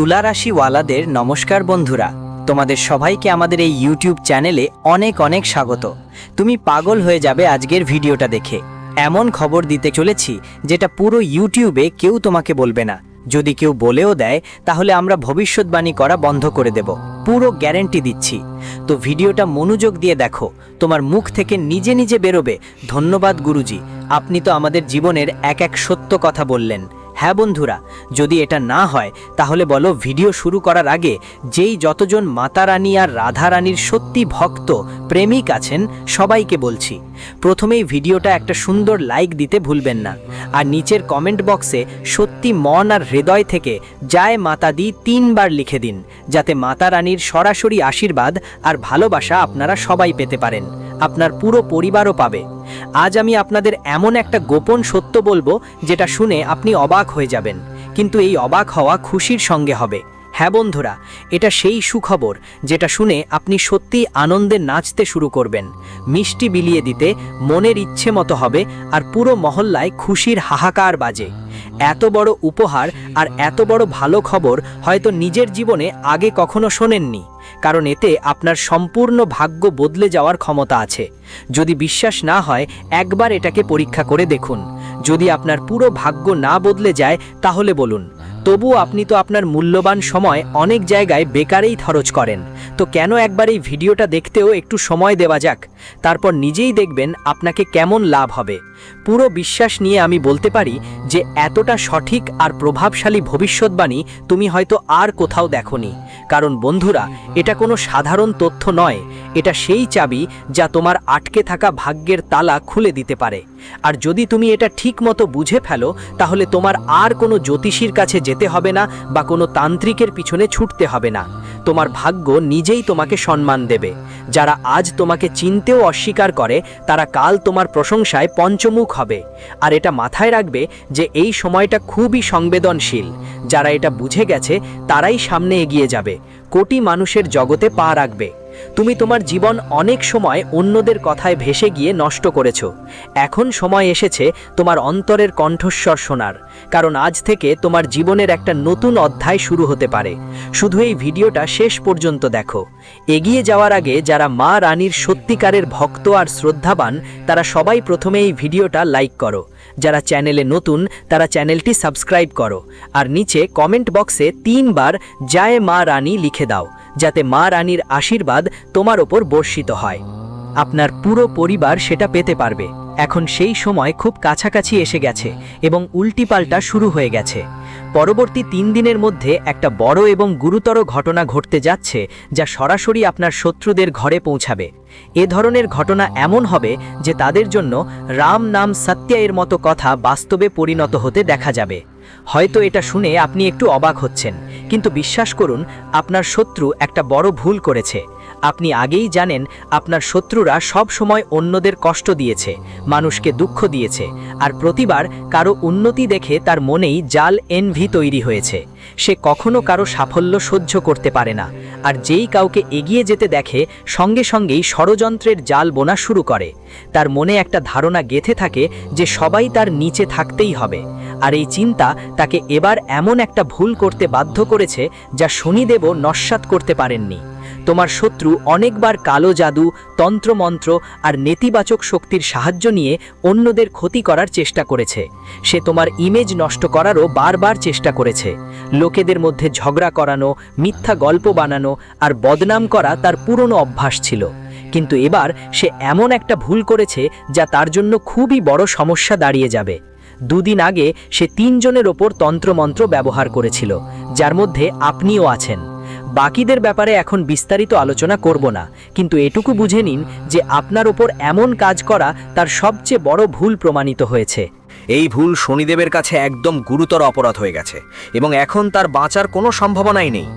তুলা রাশিওয়ালাদের নমস্কার বন্ধুরা। তোমাদের সবাইকে আমাদের এই ইউটিউব চ্যানেলে অনেক অনেক স্বাগত। তুমি পাগল হয়ে যাবে আজকের ভিডিওটা দেখে। এমন খবর দিতে চলেছি যেটা পুরো ইউটিউবে কেউ তোমাকে বলবে না। যদি কেউ বলেও দেয়, তাহলে আমরা ভবিষ্যৎবাণী করা বন্ধ করে দেব। পুরো গ্যারেন্টি দিচ্ছি। তো ভিডিওটা মনোযোগ দিয়ে দেখো। তোমার মুখ থেকে নিজে নিজে বেরোবে। ধন্যবাদ গুরুজি। আপনি তো আমাদের জীবনের এক এক সত্য কথা বললেন। হ্যাঁ বন্ধুরা, যদি এটা না হয়, তাহলে বলো ভিডিও শুরু করার আগে যেই যতজন মাতা রানী আর রাধা রানীর সত্যি ভক্ত, প্রেমিক আছেন, সবাইকে বলছি, প্রথমেই ভিডিওটা একটা সুন্দর লাইক দিতে ভুলবেন না। আর নিচের কমেন্ট বক্সে সত্যি মন আর হৃদয় থেকে যায় মাতা দি তিনবার লিখে দিন, যাতে মাতা রানীর সরাসরি আশীর্বাদ আর ভালোবাসা আপনারা সবাই পেতে পারেন। আপনার পুরো পরিবারও পাবে। আজ আমি আপনাদের এমন একটা গোপন সত্য বলব, যেটা শুনে আপনি অবাক হয়ে যাবেন। কিন্তু এই অবাক হওয়া খুশির সঙ্গে হবে। হ্যাঁ বন্ধুরা, এটা সেই সুখবর, যেটা শুনে আপনি সত্যিই আনন্দে নাচতে শুরু করবেন। মিষ্টি বিলিয়ে দিতে মনের ইচ্ছে মতো হবে আর পুরো মহল্লায় খুশির হাহাকার বাজে। এত বড় উপহার আর এত বড় ভালো খবর হয়তো নিজের জীবনে আগে কখনো শোনেননি। কারণ এতে আপনার সম্পূর্ণ ভাগ্য বদলে যাওয়ার ক্ষমতা আছে। যদি বিশ্বাস না হয়, একবার এটাকে পরীক্ষা করে দেখুন। যদি আপনার পুরো ভাগ্য না বদলে যায়, তাহলে বলুন, তবুও আপনি তো আপনার মূল্যবান সময় অনেক জায়গায় বেকারেই খরচ করেন। তো কেন একবার এই ভিডিওটা দেখতেও একটু সময় দেওয়া যাক? তারপর নিজেই দেখবেন আপনাকে কেমন লাভ হবে। পুরো বিশ্বাস নিয়ে আমি বলতে পারি যে, এতটা সঠিক আর প্রভাবশালী ভবিষ্যৎবাণী তুমি হয়তো আর কোথাও দেখনি। কারণ বন্ধুরা, এটা কোনো সাধারণ তথ্য নয়। এটা সেই চাবি যা তোমার আটকে থাকা ভাগ্যের তালা খুলে দিতে পারে। আর যদি তুমি এটা ঠিক মতো বুঝে ফেলো, তাহলে তোমার আর কোনো জ্যোতিষীর কাছে যেতে হবে না বা কোনো তান্ত্রিকের পিছনে ছুটতে হবে না। তোমার ভাগ্য নিজেই তোমাকে সম্মান দেবে। যারা আজ তোমাকে চিনতেও অস্বীকার করে, তারা কাল তোমার প্রশংসায় পঞ্চমুখ হবে। আর এটা মাথায় রাখবে যে এই সময়টা খুবই সংবেদনশীল। যারা এটা বুঝে গেছে, তারাই সামনে এগিয়ে যাবে। কোটি মানুষের জগতে পা রাখবে। তুমি তোমার জীবন অনেক সময় অন্যদের কথায় ভেসে গিয়ে নষ্ট করেছ। এখন সময় এসেছে তোমার অন্তরের কণ্ঠস্বর শোনার, কারণ আজ থেকে তোমার জীবনের একটা নতুন অধ্যায় শুরু হতে পারে। শুধু এই ভিডিওটা শেষ পর্যন্ত দেখো। এগিয়ে যাওয়ার আগে যারা মা রানীর সত্যিকারের ভক্ত আর শ্রদ্ধাবান, তারা সবাই প্রথমে এই ভিডিওটা লাইক করো। যারা চ্যানেলে নতুন, তারা চ্যানেলটি সাবস্ক্রাইব করো। আর নিচে কমেন্ট বক্সে তিনবার জায় মা রানী লিখে দাও, যাতে মা রানীর আশীর্বাদ তোমার ওপর বর্ষিত হয়। আপনার পুরো পরিবার সেটা পেতে পারবে। এখন সেই সময় খুব কাছাকাছি এসে গেছে এবং উল্টিপাল্টা শুরু হয়ে গেছে। পরবর্তী তিন দিনের মধ্যে একটা বড় এবং গুরুতর ঘটনা ঘটতে যাচ্ছে, যা সরাসরি আপনার শত্রুদের ঘরে পৌঁছাবে। এ ধরনের ঘটনা এমন হবে যে তাদের জন্য রাম নাম সত্যা এর মতো কথা বাস্তবে পরিণত হতে দেখা যাবে। হয়তো এটা শুনে আপনি একটু অবাক হচ্ছেন, কিন্তু বিশ্বাস করুন, আপনার শত্রু একটা বড় ভুল করেছে। আপনি আগেই জানেন, আপনার শত্রুরা সব সময় অন্যদের কষ্ট দিয়েছে, মানুষকে দুঃখ দিয়েছে, আর প্রতিবার কারও উন্নতি দেখে তার মনেই জাল এনভি তৈরি হয়েছে। সে কখনো কারও সাফল্য সহ্য করতে পারে না, আর যেই কাউকে এগিয়ে যেতে দেখে সঙ্গে সঙ্গেই ষড়যন্ত্রের জাল বোনা শুরু করে। তার মনে একটা ধারণা গেথে থাকে যে সবাই তার নিচে থাকতেই হবে, আর এই চিন্তা তাকে এবার এমন একটা ভুল করতে বাধ্য করেছে যা শনিদেবও নস্বাত করতে পারেননি। তোমার শত্রু অনেকবার কালো জাদু, তন্ত্রমন্ত্র আর নেতিবাচক শক্তির সাহায্য নিয়ে অন্যদের ক্ষতি করার চেষ্টা করেছে। সে তোমার ইমেজ নষ্ট করারও বারবার চেষ্টা করেছে। লোকেদের মধ্যে ঝগড়া করানো, মিথ্যা গল্প বানানো আর বদনাম করা তার পুরনো অভ্যাস ছিল। কিন্তু এবার সে এমন একটা ভুল করেছে যা তার জন্য খুবই বড় সমস্যা দাঁড়িয়ে যাবে। দুদিন আগে সে তিনজনের ওপর তন্ত্রমন্ত্র ব্যবহার করেছিল, যার মধ্যে আপনিও আছেন। বাকিদের ব্যাপারে এখন বিস্তারিত আলোচনা করব না, কিন্তু এটুকু বুঝে নিন যে আপনার ওপর এমন কাজ করা তার সবচেয়ে বড় ভুল প্রমাণিত হয়েছে। এই ভুল শনিদেবের কাছে একদম গুরুতর অপরাধ হয়ে গেছে, এবং এখন তার বাঁচার কোনো সম্ভাবনাই নেই।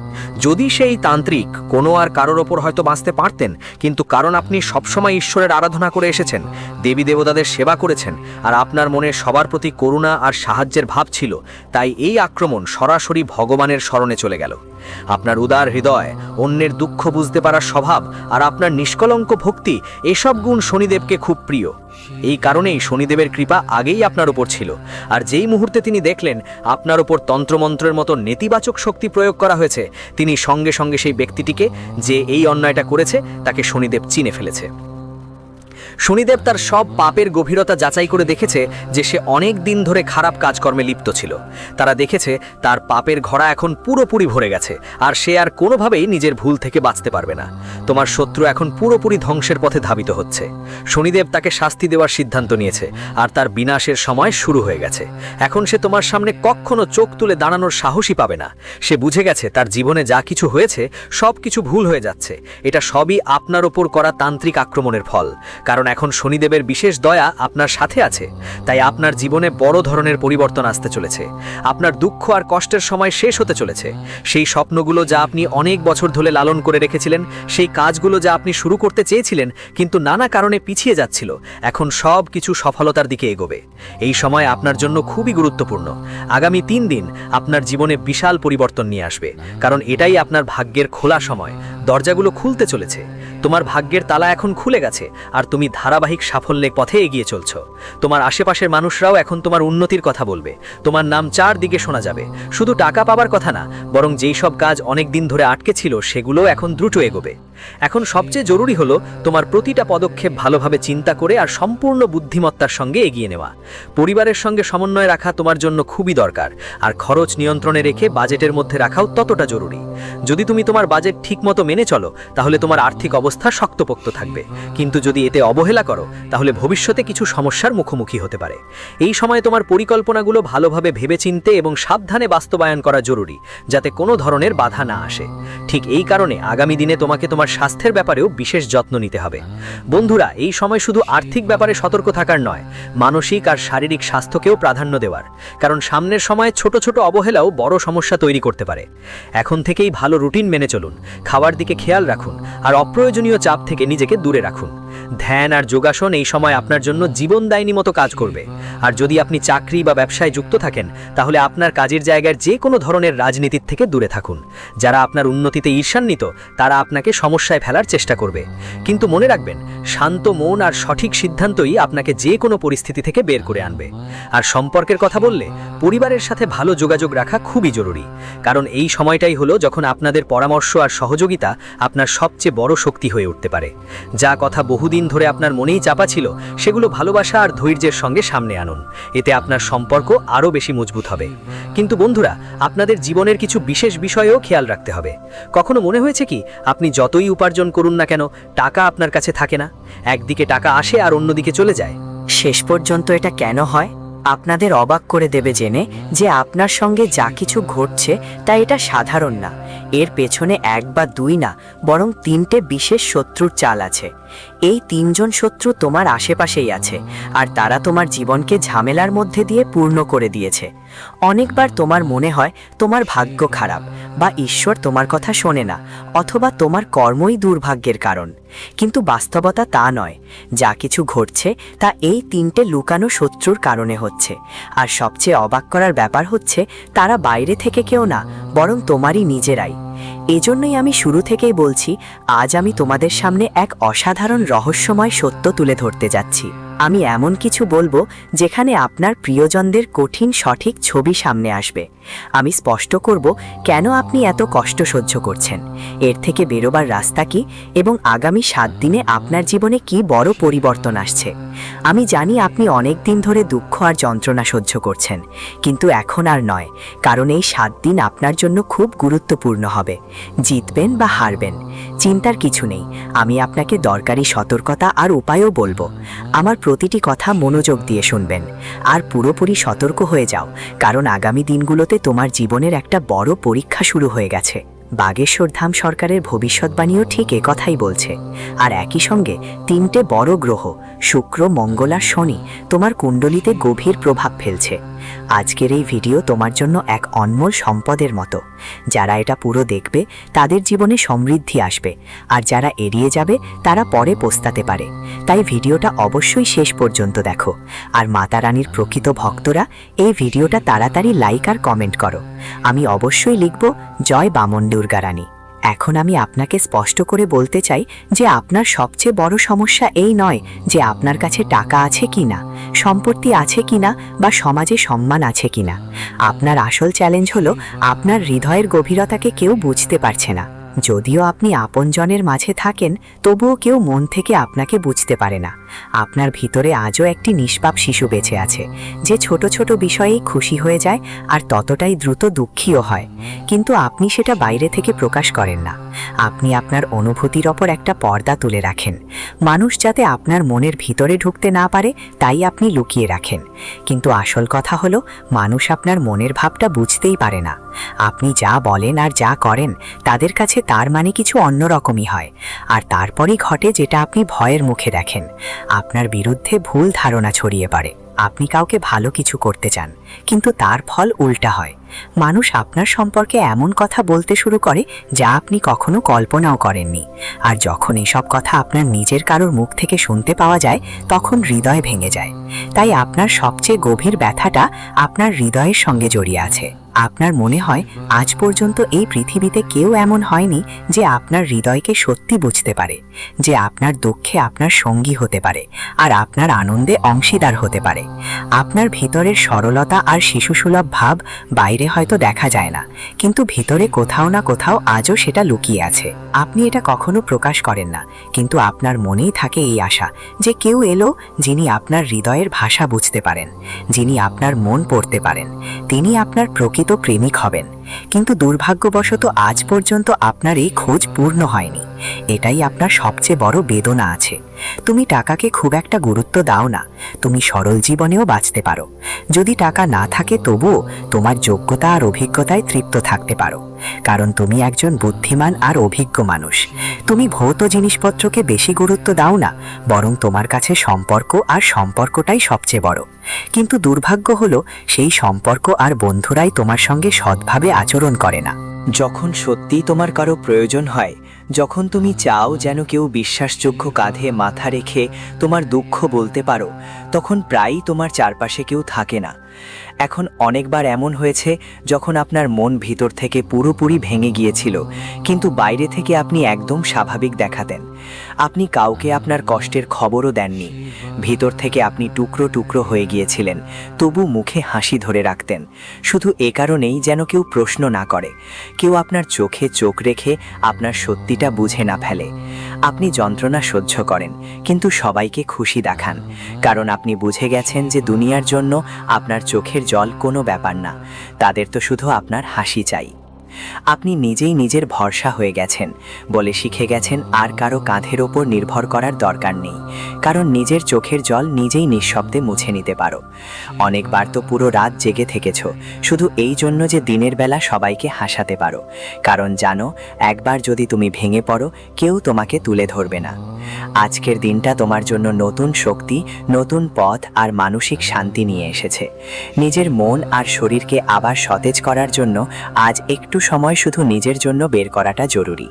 যদি সেই তান্ত্রিক কোনো আর কারোর ওপর হয়তো বাঁচতে পারতেন, কিন্তু কারণ আপনি সবসময় ঈশ্বরের আরাধনা করে এসেছেন, দেবী দেবতাদের সেবা করেছেন, আর আপনার মনে সবার প্রতি করুণা আর সাহায্যের ভাব ছিল, তাই এই আক্রমণ সরাসরি ভগবানের স্মরণে চলে গেল। আপনার উদার হৃদয়, অন্যের দুঃখ বুঝতে পারার স্বভাব, আর আপনার নিষ্কলঙ্ক ভক্তি, এসব গুণ শনিদেবকে খুব প্রিয়। এই কারণেই শনিদেবের কৃপা আগেই আপনার উপর ছিল। আর যেই মুহূর্তে তিনি দেখলেন আপনার উপর তন্ত্রমন্ত্রের মতো নেতিবাচক শক্তি প্রয়োগ করা হয়েছে, তিনি সঙ্গে সঙ্গে সেই ব্যক্তিটিকে যে এই অন্যায়টা করেছে, তাকে শনিদেব চিনে ফেলেছে। শনিদেব তার সব পাপের গভীরতা যাচাই করে দেখেছে যে সে অনেক দিন ধরে খারাপ কাজকর্মে লিপ্ত ছিল। তারা দেখেছে তার পাপের ঘোড়া এখন পুরোপুরি ভরে গেছে, আর সে আর কোনোভাবেই নিজের ভুল থেকে বাঁচতে পারবে না। তোমার শত্রু এখন পুরোপুরি ধ্বংসের পথে ধাবিত হচ্ছে। শনিদেব তাকে শাস্তি দেওয়ার সিদ্ধান্ত নিয়েছে, আর তার বিনাশের সময় শুরু হয়ে গেছে। এখন সে তোমার সামনে কখনো চোখ তুলে দাঁড়ানোর সাহসই পাবে না। সে বুঝে গেছে তার জীবনে যা কিছু হয়েছে সব কিছু ভুল হয়ে যাচ্ছে। এটা সবই আপনার ওপর করা তান্ত্রিক আক্রমণের ফল। কারণ এখন শনিদেবের বিশেষ দয়া আপনার সাথে আছে। তাই আপনার জীবনে বড় ধরনের পরিবর্তন আসতে চলেছে। আপনার দুঃখ আর কষ্টের সময় শেষ হতে চলেছে। সেই স্বপ্নগুলো যা আপনি অনেক বছর ধরে লালন করে রেখেছিলেন, সেই কাজগুলো যা আপনি শুরু করতে চেয়েছিলেন, কিন্তু নানা কারণে পিছিয়ে যাচ্ছিল। এখন সব কিছু সফলতার দিকে এগোবে। এই সময় আপনার জন্য খুবই গুরুত্বপূর্ণ। আগামী তিন দিন আপনার জীবনে বিশাল পরিবর্তন নিয়ে আসবে। কারণ এটাই আপনার ভাগ্যের খোলা সময়। দরজাগুলো খুলতে চলেছে। তোমার ভাগ্যের তালা এখন খুলে গেছে। আর তুমি ধারাবাহিক সাফল্যের পথে এগিয়ে চলছ। তোমার আশেপাশের মানুষরাও এখন তোমার উন্নতির কথা বলবে। তোমার নাম চারদিকে শোনা যাবে। শুধু টাকা পাবার কথা না, বরং যেই সব কাজ অনেক দিন ধরে আটকে ছিল, সেগুলোও এখন দ্রুত এগোবে। এখন সবচেয়ে জরুরি হলো তোমার প্রতিটা পদক্ষেপ ভালোভাবে চিন্তা করে আর সম্পূর্ণ বুদ্ধিমত্তার সঙ্গে এগিয়ে নেওয়া। পরিবারের সঙ্গে সমন্বয় রাখা তোমার জন্য খুবই দরকার, আর খরচ নিয়ন্ত্রণে রেখে বাজেটের মধ্যে রাখাও ততটা জরুরি। যদি তুমি তোমার বাজেট ঠিকমতো মেনে চলো, তাহলে তোমার আর্থিক অবস্থা শক্তপোক্ত থাকবে। কিন্তু যদি এতে অবহেলা করো, তাহলে ভবিষ্যতে কিছু সমস্যার মুখোমুখি হতে পারে। এই সময় তোমার পরিকল্পনাগুলো ভালোভাবে ভেবেচিন্তে এবং সাবধানে বাস্তবায়ন করা জরুরি, যাতে কোনো ধরনের বাধা না আসে। ঠিক এই কারণে আগামী দিনে তোমাকে তোমার স্বাস্থ্যের ব্যাপারেও বিশেষ যত্ন নিতে হবে। বন্ধুরা, এই সময় শুধু আর্থিক ব্যাপারে সতর্ক থাকার নয়, মানসিক আর শারীরিক স্বাস্থ্যকেও প্রাধান্য দেওয়ার। কারণ সামনের সময়ে ছোট ছোট অবহেলাও বড় সমস্যা তৈরি করতে পারে। এখন থেকেই ভালো রুটিন মেনে চলুন, খাওয়ার দিকে খেয়াল রাখুন, আর অপ্রয়োজনীয় চাপ থেকে নিজেকে দূরে রাখুন। ধ্যান আর যোগাসন এই সময় আপনার জন্য জীবনদায়িনী মতো কাজ করবে। আর যদি আপনি চাকরি বা ব্যবসায় যুক্ত থাকেন, তাহলে আপনার কাজের জায়গার যে কোনো ধরনের রাজনীতির থেকে দূরে থাকুন। যারা আপনার উন্নতিতে ঈর্ষান্বিত, তারা আপনাকে সমস্যায় ফেলার চেষ্টা করবে। কিন্তু মনে রাখবেন, শান্ত মন আর সঠিক সিদ্ধান্তই আপনাকে যে কোনো পরিস্থিতি থেকে বের করে আনবে। আর সম্পর্কের কথা বললে, পরিবারের সাথে ভালো যোগাযোগ রাখা খুবই জরুরি। কারণ এই সময়টাই হলো যখন আপনাদের পরামর্শ আর সহযোগিতা আপনার সবচেয়ে বড় শক্তি হয়ে উঠতে পারে। যা কথা বহুদিন ধরে আপনার মনেই চাপা ছিল, সেগুলো ভালোবাসা আর ধৈর্যের সঙ্গে সামনে আনুন। এতে আপনার সম্পর্ক আরও বেশি মজবুত হবে। কিন্তু বন্ধুরা, আপনাদের জীবনের কিছু বিশেষ বিষয়েও খেয়াল রাখতে হবে। কখনো মনে হয়েছে কি, আপনি যতই উপার্জন করুন না কেন, টাকা আপনার কাছে থাকে না? একদিকে টাকা আসে আর অন্যদিকে চলে যায়। শেষ পর্যন্ত এটা কেন হয়? আপনাদের অবাক করে দেবে জেনে যে আপনার সঙ্গে যা কিছু ঘটছে তা এটা সাধারণ না। এর পেছনে এক বা দুই না, বরং তিনটে বিশেষ শত্রুর চাল আছে। এই তিনজন শত্রু তোমার আশেপাশেই আছে, আর তারা তোমার জীবনকে ঝামেলার মধ্যে দিয়ে পূর্ণ করে দিয়েছে। অনেকবার তোমার মনে হয় তোমার ভাগ্য খারাপ, বা ঈশ্বর তোমার কথা শোনে না, অথবা তোমার কর্মই দুর্ভাগ্যের কারণ। কিন্তু বাস্তবতা তা নয়, যা কিছু ঘটছে তা এই তিনটে লুকানো শত্রুর কারণে হচ্ছে। আর সবচেয়ে অবাক করার ব্যাপার হচ্ছে তারা বাইরে থেকে কেউ না, বরং তোমারই নিজেরাই। এজন্যই আমি শুরু থেকেই বলছি, আজ আমি তোমাদের সামনে এক অসাধারণ রহস্যময় সত্য তুলে ধরতে যাচ্ছি। আমি এমন কিছু বলব যেখানে আপনার প্রিয়জনদের কঠিন সঠিক ছবি সামনে আসবে। আমি স্পষ্ট করব কেন আপনি এত কষ্ট সহ্য করছেন। এর থেকে বেরোবার রাস্তা কি এবং আগামী সাত দিনে আপনার জীবনে কি বড় পরিবর্তন আসছে? আমি জানি আপনি অনেক দিন ধরে দুঃখ আর যন্ত্রণা সহ্য করছেন, কিন্তু এখন আর নয়, কারণ এই সাত দিন আপনার জন্য খুব গুরুত্বপূর্ণ হবে। জিতবেন বা হারবেন চিন্তার কিছু নেই। আমি আপনাকে দরকারি সতর্কতা আর উপায়ও বলব। আমার প্রতিটি কথা মনোযোগ দিয়ে শুনবেন। আর পুরোপুরি সতর্ক হয়ে যাও, কারণ আগামী দিনগুলোতে তোমার জীবনের একটা বড় পরীক্ষা শুরু হয়ে গেছে। বাগেশ্বর ধাম সরকারের ভবিষ্যৎবাণীও ঠিক এ কথাই বলছে। আর একই সঙ্গে তিনটে বড় গ্রহ, শুক্র, মঙ্গল আর শনি, তোমার কুণ্ডলিতে গভীর প্রভাব ফেলছে। আজকের এই ভিডিও তোমার জন্য এক অনমোল সম্পদের মতো। যারা এটা পুরো দেখবে, তাদের জীবনে সমৃদ্ধি আসবে। আর যারা এড়িয়ে যাবে, তারা পরে পস্তাতে পারে। তাই ভিডিওটা অবশ্যই শেষ পর্যন্ত দেখো। আর মাতা রানীর প্রকৃত ভক্তরা, এই ভিডিওটা তাড়াতাড়ি লাইক আর কমেন্ট করো। আমি অবশ্যই লিখব, জয় বামন দুর্গা রানী। এখন আমি আপনাকে স্পষ্ট করে বলতে চাই যে আপনার সবচেয়ে বড় সমস্যা এই নয় যে আপনার কাছে টাকা আছে কি না সম্পত্তি আছে কি না বা সমাজে সম্মান আছে কি না আপনার আসল চ্যালেঞ্জ হলো আপনার হৃদয়ের গভীরতাকে কেউ বুঝতে পারছে না। যদিও আপনি আপনজনের মাঝে থাকেন, তবুও কেউ মন থেকে আপনাকে বুঝতে পারে না। আপনার ভিতরে আজও একটি নিষ্পাপ শিশু বেঁচে আছে, যে ছোট ছোট বিষয়েই খুশি হয়ে যায় আর ততটাই দ্রুত দুঃখীও হয়। কিন্তু আপনি সেটা বাইরে থেকে প্রকাশ করেন না। আপনি আপনার অনুভূতির ওপর একটা পর্দা তুলে রাখেন। মানুষ যাতে আপনার মনের ভিতরে ঢুকতে না পারে, তাই আপনি লুকিয়ে রাখেন। কিন্তু আসল কথা হলো, মানুষ আপনার মনের ভাবটা বুঝতেই পারে না। আপনি যা বলেন আর যা করেন, তাদের কাছে তার মানে কিছু অন্যরকমই হয়। আর তারপরই ঘটে যেটা আপনি ভয়ের মুখে দেখেন। আপনার বিরুদ্ধে ভুল ধারণা ছড়িয়ে পড়ে। আপনি কাউকে ভালো কিছু করতে চান, কিন্তু তার ফল উল্টা হয়। মানুষ আপনার সম্পর্কে এমন কথা বলতে শুরু করে যা আপনি কখনো কল্পনাও করেননি। আর যখন এসব কথা আপনার নিজের কারোর মুখ থেকে শুনতে পাওয়া যায়, তখন হৃদয় ভেঙে যায়। তাই আপনার সবচেয়ে গভীর ব্যথাটা আপনার হৃদয়ের সঙ্গে জড়িয়ে আছে। আপনার মনে হয় আজ পর্যন্ত এই পৃথিবীতে কেউ এমন হয়নি যে আপনার হৃদয়কে সত্যি বুঝতে পারে, যে আপনার দুঃখে আপনার সঙ্গী হতে পারে আর আপনার আনন্দে অংশীদার হতে পারে। আপনার ভিতরের সরলতা আর শিশুসুলভ ভাব বাইরে হয়তো দেখা যায় না, কিন্তু ভিতরে কোথাও না কোথাও আজও সেটা লুকিয়ে আছে। আপনি এটা কখনো প্রকাশ করেন না, কিন্তু আপনার মনেই থাকে এই আশা যে কেউ এলো যিনি আপনার হৃদয়ের ভাষা বুঝতে পারেন, যিনি আপনার মন পড়তে পারেন, তিনি আপনার প্রকৃত প্রেমিক হবেন। কিন্তু দুর্ভাগ্যবশত আজ পর্যন্ত আপনার এই খোঁজ পূর্ণ হয়নি। এটাই আপনার সবচেয়ে বড় বেদনা আছে। তুমি টাকাকে খুব একটা গুরুত্ব দাও না। তুমি সরল জীবনেও বাঁচতে পারো। যদি টাকা না থাকে তবুও তোমার যোগ্যতা আর অভিজ্ঞতায় তৃপ্ত থাকতে পারো। কারণ তুমি একজন বুদ্ধিমান আর অভিজ্ঞ মানুষ। তুমি ভৌত জিনিসপত্রকে বেশি গুরুত্ব দাও না, বরং তোমার কাছে সম্পর্ক আর সম্পর্কটাই সবচেয়ে বড়। কিন্তু দুর্ভাগ্য হলো, সেই সম্পর্ক আর বন্ধুরাই তোমার সঙ্গে সৎভাবে আচরণ করে না। যখন সত্যিই তোমার কারও প্রয়োজন হয় যখন তুমি চাও যেন কেউ বিশ্বাসযোগ্য কাঁধে মাথা রেখে তোমার দুঃখ বলতে পারো, তখন প্রায়ই তোমার চারপাশে কেউ থাকে না। এখন অনেকবার এমন হয়েছে যখন আপনার মন ভিতর থেকে পুরোপুরি ভেঙে গিয়েছিল, কিন্তু বাইরে থেকে আপনি একদম স্বাভাবিক দেখাতেন। আপনি কাউকে আপনার কষ্টের খবরও দেননি। ভিতর থেকে আপনি টুকরো টুকরো হয়ে গিয়েছিলেন, তবু মুখে হাসি ধরে রাখতেন। শুধু এ কারণেই যেন কেউ প্রশ্ন না করে। কেউ আপনার চোখে চোখ রেখে আপনার সত্যিটা বুঝে না ফেলে। আপনি যন্ত্রণা সহ্য করেন, কিন্তু সবাইকে খুশি দেখান। কারণ আপনি বুঝে গেছেন যে দুনিয়ার জন্য আপনার চোখের জল কোনো ব্যাপার না। তাদের তো শুধু আপনার হাসি চাই। আপনি নিজেই নিজের ভরসা হয়ে গেছেন। বলে শিখে গেছেন, আর কারও কাঁধের ওপর নির্ভর করার দরকার নেই। কারণ নিজের চোখের জল নিজেই নিঃশব্দে মুছে নিতে পারো। অনেকবার তো পুরো রাত জেগে থেকেছ। শুধু এই জন্য যে দিনের বেলা সবাইকে হাসাতে পারো। কারণ জানো, একবার যদি তুমি ভেঙে পড়ো, কেউ তোমাকে তুলে ধরবে না। আজকের দিনটা তোমার জন্য নতুন শক্তি, নতুন পথ আর মানসিক শান্তি নিয়ে এসেছে। নিজের মন আর শরীরকে আবার সতেজ করার জন্য আজ একটু সময় শুধু নিজের জন্য বের করাটা জরুরি।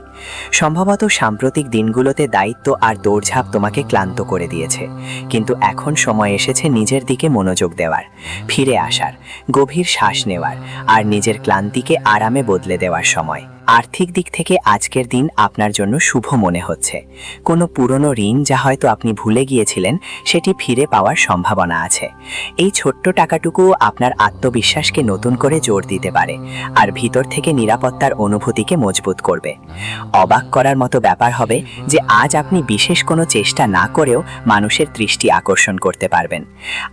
সম্ভবত সাম্প্রতিক দিনগুলোতে দায়িত্ব আর দৌড়ঝাঁপ তোমাকে ক্লান্ত করে দিয়েছে। কিন্তু এখন সময় এসেছে নিজের দিকে মনোযোগ দেওয়ার, ফিরে আসার, গভীর শ্বাস নেওয়ার আর নিজের ক্লান্তিকে আরামে বদলে দেওয়ার সময়। আর্থিক দিক থেকে আজকের দিন আপনার জন্য শুভ মনে হচ্ছে। কোনো পুরনো ঋণ যা হয়তো আপনি ভুলে গিয়েছিলেন, সেটি ফিরে পাওয়ার সম্ভাবনা আছে। এই ছোট্ট টাকাটুকুও আপনার আত্মবিশ্বাসকে নতুন করে জোর দিতে পারে আর ভিতর থেকে নিরাপত্তার অনুভূতিকে মজবুত করবে। অবাক করার মতো ব্যাপার হবে যে আজ আপনি বিশেষ কোনো চেষ্টা না করেও মানুষের দৃষ্টি আকর্ষণ করতে পারবেন।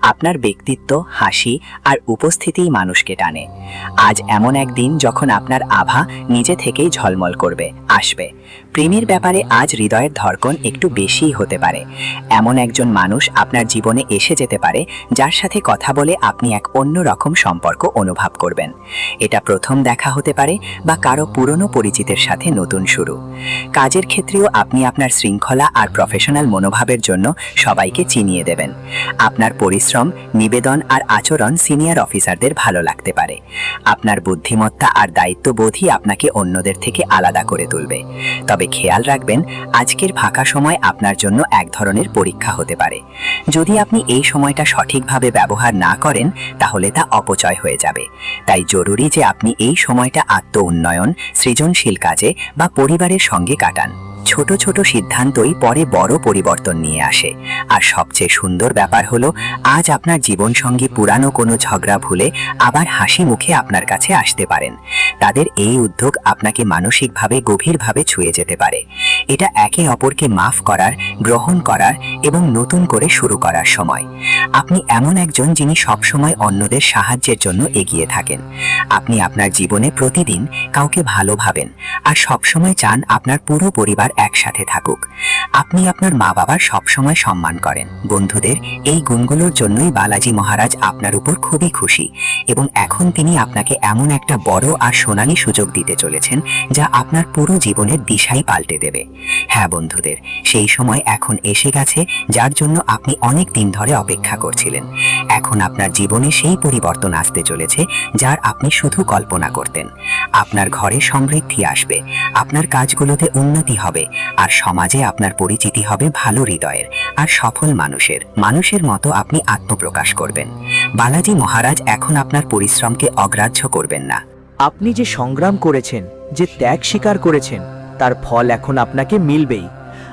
আপনার ব্যক্তিত্ব, হাসি আর উপস্থিতিই মানুষকে টানে। আজ এমন একদিন যখন আপনার আভা নিজে থেকেই ঝলমল করবে আসবে। প্রেমের ব্যাপারে আজ হৃদয়ের ধড়কন একটু বেশিই হতে পারে। এমন একজন মানুষ আপনার জীবনে এসে যেতে পারে, যার সাথে কথা বলে আপনি এক অন্য রকম সম্পর্ক অনুভব করবেন। এটা প্রথম দেখা হতে পারে বা কারও পুরনো পরিচিতের সাথে নতুন শুরু। কাজের ক্ষেত্রেও আপনি আপনার শৃঙ্খলা আর প্রফেশনাল মনোভাবের জন্য সবাইকে চিনিয়ে দেবেন। আপনার পরিশ্রম, নিবেদন আর আচরণ সিনিয়র অফিসারদের ভালো লাগতে পারে। আপনার বুদ্ধিমত্তা আর দায়িত্ববোধই আপনাকে অন্যদের থেকে আলাদা করে তুলবে। তবে খেয়াল রাখবেন, আজকের ফাঁকা সময় আপনার জন্য এক ধরনের পরীক্ষা হতে পারে। যদি আপনি এই সময়টা সঠিকভাবে ব্যবহার না করেন, তাহলে তা অপচয় হয়ে যাবে। তাই জরুরি যে আপনি এই সময়টা আত্ম উন্নয়ন সৃজনশীল কাজে বা পরিবারের সঙ্গে কাটান। ছোট ছোট সিদ্ধান্তই পরে বড় পরিবর্তন নিয়ে আসে। আর সবচেয়ে সুন্দর ব্যাপার হলো, আজ আপনার জীবনসঙ্গী পুরানো কোনো ঝগড়া ভুলে আবার হাসি মুখে আপনার কাছে আসতে পারেন। তাদের এই উদ্যোগ আপনাকে মানসিকভাবে, গভীরভাবে ছুঁয়ে যেতে পারে। এটা একে অপরকে মাফ করার, গ্রহণ করার এবং নতুন করে শুরু করার সময়। আপনি এমন একজন যিনি সবসময় অন্যদের সাহায্যের জন্য এগিয়ে থাকেন। আপনি আপনার জীবনে প্রতিদিন কাউকে ভালো ভাবেন আর সবসময় চান আপনার পুরো পরিবার একসাথে থাকুক। আপনি আপনার মা বাবার সবসময় সম্মান করেন। বন্ধুদের এই গুণগুলোর জন্যই বালাজি মহারাজ আপনার উপর খুবই খুশি এবং এখন তিনি আপনাকে এমন একটা বড় আর সোনালী সুযোগ দিতে চলেছেন যা আপনার পুরো জীবনের দিশাই পাল্টে দেবে। হ্যাঁ বন্ধুদের, সেই সময় এখন এসে গেছে যার জন্য আপনি অনেক দিন ধরে অপেক্ষা করছিলেন। এখন আপনার জীবনে সেই পরিবর্তন আসতে চলেছে যার আপনি শুধু কল্পনা করতেন। আপনার ঘরে সমৃদ্ধি আসবে। আপনার কাজগুলোতে উন্নতি হবে। আর সমাজে আপনার পরিচিতি হবে ভালো হৃদয়ের, আর সফল মানুষের। মানুষের মতো আপনি আত্মপ্রকাশ করবেন। বালাজি মহারাজ এখন আপনার পরিশ্রমকে অগ্রাহ্য করবেন না। আপনি যে সংগ্রাম করেছেন, যে ত্যাগ স্বীকার করেছেন, তার ফল এখন আপনাকে মিলবেই।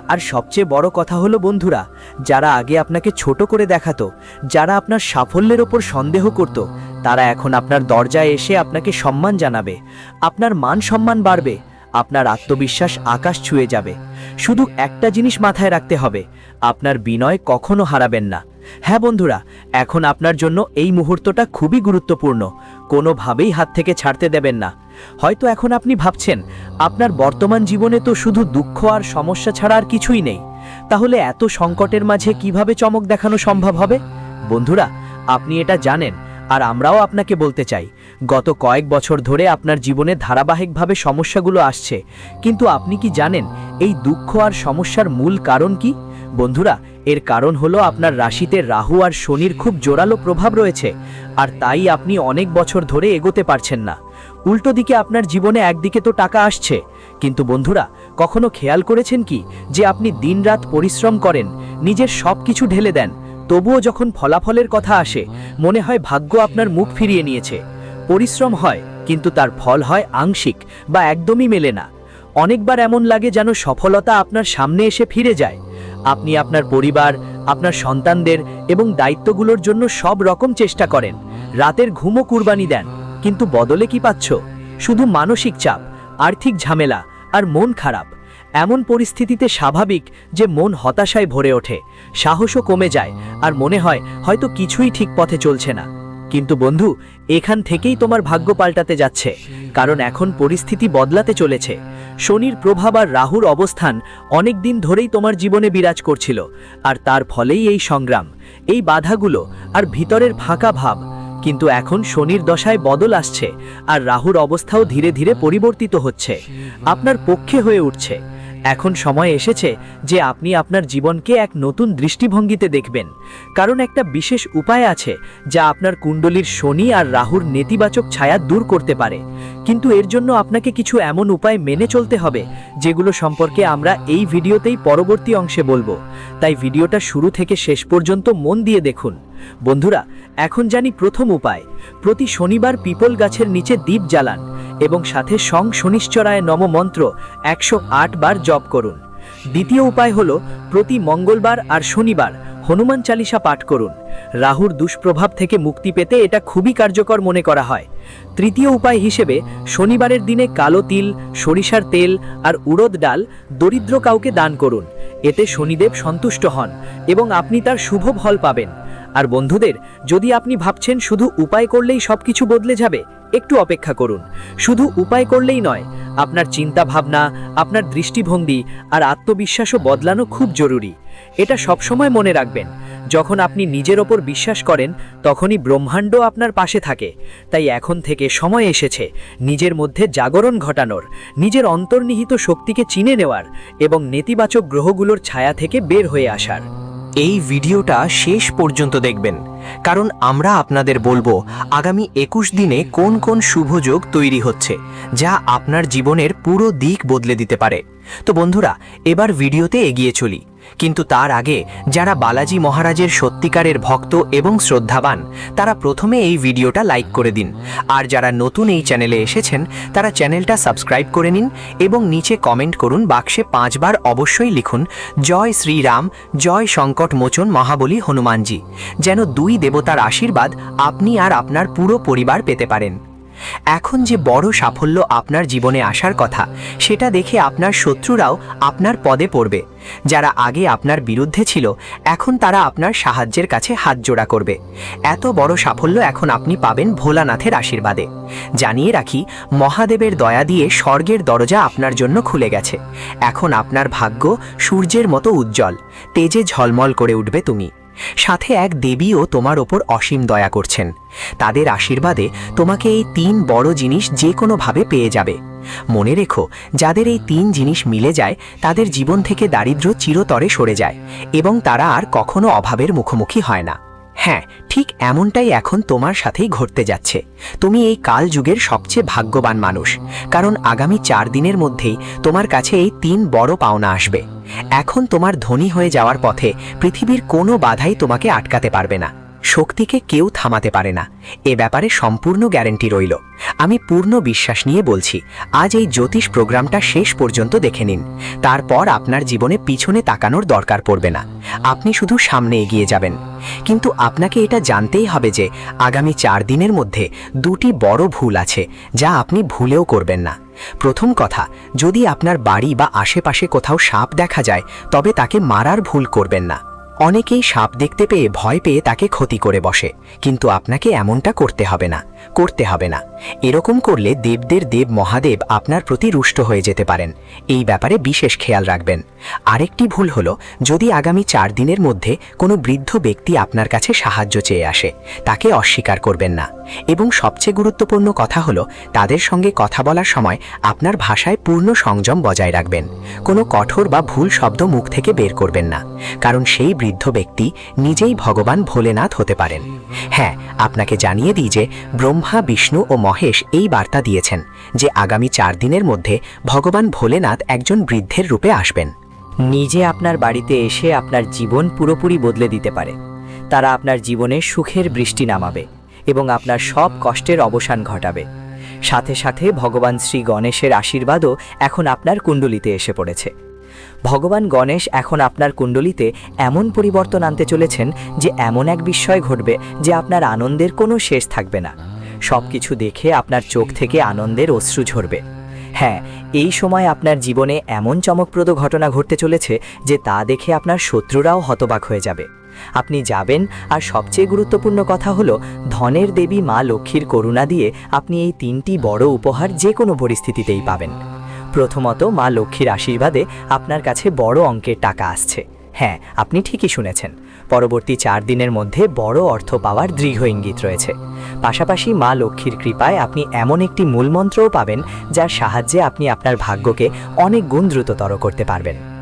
আর সবচেয়ে বড় কথা হলো বন্ধুরা, যারা আগে আপনাকে ছোট করে দেখাতো, যারা আপনার সাফল্যের ওপর সন্দেহ করত, তারা এখন আপনার দরজায় এসে আপনাকে সম্মান জানাবে, আপনার মান সম্মান বাড়বে আপনার আত্মবিশ্বাস আকাশ ছুঁয়ে যাবে। শুধু একটা জিনিস মাথায় রাখতে হবে, আপনার বিনয় কখনো হারাবেন না। হ্যাঁ বন্ধুরা, এখন আপনার জন্য এই মুহূর্তটা খুবই গুরুত্বপূর্ণ, কোনোভাবেই হাত থেকে ছাড়তে দেবেন না। হয়তো এখন আপনি ভাবছেন, আপনার বর্তমান জীবনে তো শুধু দুঃখ আর সমস্যা ছাড়া আর কিছুই নেই। তাহলে এত সংকটের মাঝে কীভাবে চমক দেখানো সম্ভব হবে? বন্ধুরা, আপনি এটা জানেন আর আমরাও আপনাকে বলতে চাই, গত কয়েক বছর ধরে আপনার জীবনে ধারাবাহিকভাবে সমস্যাগুলো আসছে, কিন্তু আপনি কি জানেন এই দুঃখ আর সমস্যার মূল কারণ কি? বন্ধুরা, এর কারণ হলো আপনার রাশিতে রাহু আর শনির খুব জোরালো প্রভাব রয়েছে, আর তাই আপনি অনেক বছর ধরে এগোতে পারছেন না। উল্টো দিকে আপনার জীবনে একদিকে তো টাকা আসছে, কিন্তু বন্ধুরা, কখনো খেয়াল করেছেন কি যে আপনি দিনরাত পরিশ্রম করেন, নিজের সব কিছু ঢেলে দেন তবুও যখন ফলাফলের কথা আসে, মনে হয় ভাগ্য আপনার মুখ ফিরিয়ে নিয়েছে। পরিশ্রম হয়, কিন্তু তার ফল হয় আংশিক বা একদমই মেলে না। অনেকবার এমন লাগে যেন সফলতা আপনার সামনে এসে ফিরে যায়। আপনি আপনার পরিবার, আপনার সন্তানদের এবং দায়িত্বগুলোর জন্য সব রকম চেষ্টা করেন। রাতের ঘুমও কুরবানি দেন, কিন্তু বদলে কি পাচ্ছ? শুধু মানসিক চাপ, আর্থিক ঝামেলা আর মন খারাপ। এমন পরিস্থিতিতে স্বাভাবিক যে মন হতাশায় ভরে ওঠে, সাহসও কমে যায়, আর মনে হয় হয়তো কিছুই ঠিক পথে চলছে না। কিন্তু বন্ধু, এখান থেকেই তোমার ভাগ্য পাল্টাতে যাচ্ছে, কারণ এখন পরিস্থিতি বদলাতে চলেছে। শনির প্রভাব আর রাহুর অবস্থান অনেক দিন ধরেই তোমার জীবনে বিরাজ করছিল, আর তার ফলেই এই সংগ্রাম, এই বাধাগুলো আর ভিতরের ফাঁকা ভাব। কিন্তু এখন শনির দশায় বদল আসছে, আর রাহুর অবস্থাও ধীরে ধীরে পরিবর্তিত হচ্ছে। আপনার পক্ষে হয়ে উঠছে। এখন সময় এসেছে যে আপনি আপনার জীবনকে এক নতুন দৃষ্টিভঙ্গিতে দেখবেন। কারণ একটা বিশেষ উপায় আছে যা আপনার কুণ্ডলীর শনি আর রাহুর নেতিবাচক ছায়া দূর করতে পারে। কিন্তু এর জন্য আপনাকে কিছু এমন উপায় মেনে চলতে হবে যেগুলো সম্পর্কে আমরা এই ভিডিওতেই পরবর্তী অংশে বলব। তাই ভিডিওটা শুরু থেকে শেষ পর্যন্ত মন দিয়ে দেখুন। বন্ধুরা, এখন জানি প্রথম উপায়। প্রতি শনিবার পিপল গাছের নিচে দ্বীপ জ্বালান এবং সাথে সং শনিশ্চরায় নম মন্ত্র একশো আট বার জপ করুন। দ্বিতীয় উপায় হল, প্রতি মঙ্গলবার আর শনিবার হনুমান চালিসা পাঠ করুন। রাহুর দুষ্প্রভাব থেকে মুক্তি পেতে এটা খুবই কার্যকর মনে করা হয়। তৃতীয় উপায় হিসেবে, শনিবারের দিনে কালো তিল, সরিষার তেল আর উড়দ ডাল দরিদ্র কাউকে দান করুন। এতে শনিদেব সন্তুষ্ট হন এবং আপনি তার শুভ ফল পাবেন। আর বন্ধুদের, যদি আপনি ভাবছেন শুধু উপায় করলেই সবকিছু বদলে যাবে, একটু অপেক্ষা করুন। শুধু উপায় করলেই নয়, আপনার চিন্তা ভাবনা আপনার দৃষ্টিভঙ্গি আর আত্মবিশ্বাসও বদলানো খুব জরুরি। এটা সবসময় মনে রাখবেন, যখন আপনি নিজের ওপর বিশ্বাস করেন, তখনই ব্রহ্মাণ্ড আপনার পাশে থাকে। তাই এখন থেকে সময় এসেছে, নিজের মধ্যে জাগরণ ঘটানোর, নিজের অন্তর্নিহিত শক্তিকে চিনে নেওয়ার এবং নেতিবাচক গ্রহগুলোর ছায়া থেকে বের হয়ে আসার। এই ভিডিওটা শেষ পর্যন্ত দেখবেন। কারণ আমরা আপনাদের বলব, আগামী একুশ দিনে কোন কোন শুভযোগ তৈরি হচ্ছে, যা আপনার জীবনের পুরো দিক বদলে দিতে পারে। তো বন্ধুরা, এবার ভিডিওতে এগিয়ে চলি। কিন্তু তার আগে, যারা বালাজি মহারাজের সত্যিকারের ভক্ত এবং শ্রদ্ধাবান, তারা প্রথমে এই ভিডিওটা লাইক করে দিন। আর যারা নতুন এই চ্যানেলে এসেছেন, তারা চ্যানেলটা সাবস্ক্রাইব করে নিন এবং নিচে কমেন্ট করুন বাক্সে পাঁচবার অবশ্যই লিখুন, জয় শ্রীরাম, জয় সংকট মোচন মহাবলী হনুমানজি যেন দুই দেবতার আশীর্বাদ আপনি আর আপনার পুরো পরিবার পেতে পারেন। এখন যে বড় সাফল্য আপনার জীবনে আসার কথা, সেটা দেখে আপনার শত্রুরাও আপনার পদে পড়বে। যারা আগে আপনার বিরুদ্ধে ছিল, এখন তারা আপনার সাহায্যের কাছে হাত জোড়া করবে। এত বড় সাফল্য এখন আপনি পাবেন ভোলানাথের আশীর্বাদে। জানিয়ে রাখি, মহাদেবের দয়া দিয়ে স্বর্গের দরজা আপনার জন্য খুলে গেছে। এখন আপনার ভাগ্য সূর্যের মতো উজ্জ্বল। তেজে ঝলমল করে উঠবে তুমি। সাথে এক দেবীও তোমার ওপর অসীম দয়া করছেন। তাদের আশীর্বাদে তোমাকে এই তিন বড় জিনিস যে কোনোভাবে পেয়ে যাবে। মনে রেখো, যাদের এই তিন জিনিস মিলে যায়, তাদের জীবন থেকে দারিদ্র চিরতরে সরে যায় এবং তারা আর কখনো অভাবের মুখোমুখি হয় না। হ্যাঁ ঠিক এমনটাই এখন তোমার সাথেই ঘটতে যাচ্ছে। তুমি এই কাল যুগের সবচেয়ে ভাগ্যবান মানুষ, কারণ আগামী চার দিনের মধ্যেই তোমার কাছে এই তিন বড় পাওনা আসবে। এখন তোমার ধনী হয়ে যাওয়ার পথে পৃথিবীর কোনো বাধাই তোমাকে আটকাতে পারবে না। শক্তিকে কেউ থামাতে পারে না। এ ব্যাপারে সম্পূর্ণ গ্যারেন্টি রইল। আমি পূর্ণ বিশ্বাস নিয়ে বলছি, আজ এই জ্যোতিষ প্রোগ্রামটা শেষ পর্যন্ত দেখে নিন। তারপর আপনার জীবনে পিছনে তাকানোর দরকার পড়বে না। আপনি শুধু সামনে এগিয়ে যাবেন। কিন্তু আপনাকে এটা জানতেই হবে যে, আগামী চার দিনের মধ্যে দুটি বড় ভুল আছে, যা আপনি ভুলেও করবেন না। প্রথম কথা, যদি আপনার বাড়ি বা আশেপাশে কোথাও সাপ দেখা যায়, তবে তাকে মারার ভুল করবেন না। অনেকেই সাপ দেখতে পেয়ে ভয় পেয়ে তাকে ক্ষতি করে বসে, কিন্তু আপনাকে এমনটা করতে হবে না, করতে হবে না। এরকম করলে দেবদের দেব মহাদেব আপনার প্রতি রুষ্ট হয়ে যেতে পারেন। এই ব্যাপারে বিশেষ খেয়াল রাখবেন। আরেকটি ভুল হলো, যদি আগামী চার দিনের মধ্যে কোনো বৃদ্ধ ব্যক্তি আপনার কাছে সাহায্য চেয়ে আসে, তাকে অস্বীকার করবেন না। এবং সবচেয়ে গুরুত্বপূর্ণ কথা হলো, তাদের সঙ্গে কথা বলার সময় আপনার ভাষায় পূর্ণ সংযম বজায় রাখবেন। কোনো কঠোর বা ভুল শব্দ মুখ থেকে বের করবেন না। কারণ সেই বৃদ্ধ ব্যক্তি নিজেই ভগবান ভোলেনাথ হতে পারেন। হ্যাঁ আপনাকে জানিয়ে দিই যে ব্রহ্মা, বিষ্ণু ও মহেশ এই বার্তা দিয়েছেন যে আগামী চার দিনের মধ্যে ভগবান ভোলেনাথ একজন বৃদ্ধের রূপে আসবেন। নিজে আপনার বাড়িতে এসে আপনার জীবন পুরোপুরি বদলে দিতে পারে। তারা আপনার জীবনে সুখের বৃষ্টি নামাবে এবং আপনার সব কষ্টের অবসান ঘটাবে। সাথে সাথে ভগবান শ্রী গণেশের আশীর্বাদও এখন আপনার কুণ্ডলিতে এসে পড়েছে। ভগবান গণেশ এখন আপনার কুণ্ডলিতে এমন পরিবর্তন আনতে চলেছেন যে এমন এক বিস্ময় ঘটবে যে আপনার আনন্দের কোনো শেষ থাকবে না। সব কিছু দেখে আপনার চোখ থেকে আনন্দের অশ্রু ঝরবে। হ্যাঁ এই সময় আপনার জীবনে এমন চমকপ্রদ ঘটনা ঘটতে চলেছে যে তা দেখে আপনার শত্রুরাও হতবাক হয়ে যাবে। আপনি যাবেন আর সবচেয়ে গুরুত্বপূর্ণ কথা হলো, ধনের দেবী মা লক্ষ্মীর করুণা দিয়ে আপনি এই তিনটি বড় উপহার যে কোনো পরিস্থিতিতেই পাবেন। প্রথমত মা লক্ষ্মীর আশীর্বাদে আপনার কাছে বড় অঙ্কের টাকা আসছে। হ্যাঁ আপনি ঠিকই শুনেছেন। পরবর্তী চার দিনের মধ্যে বড় অর্থ পাওয়ার দৃঢ় ইঙ্গিত রয়েছে। পাশাপাশি মা লক্ষ্মীর কৃপায় আপনি এমন একটি মূলমন্ত্রও পাবেন, যার সাহায্যে আপনি আপনার ভাগ্যকে অনেক গুণ দ্রুততর করতে পারবেন।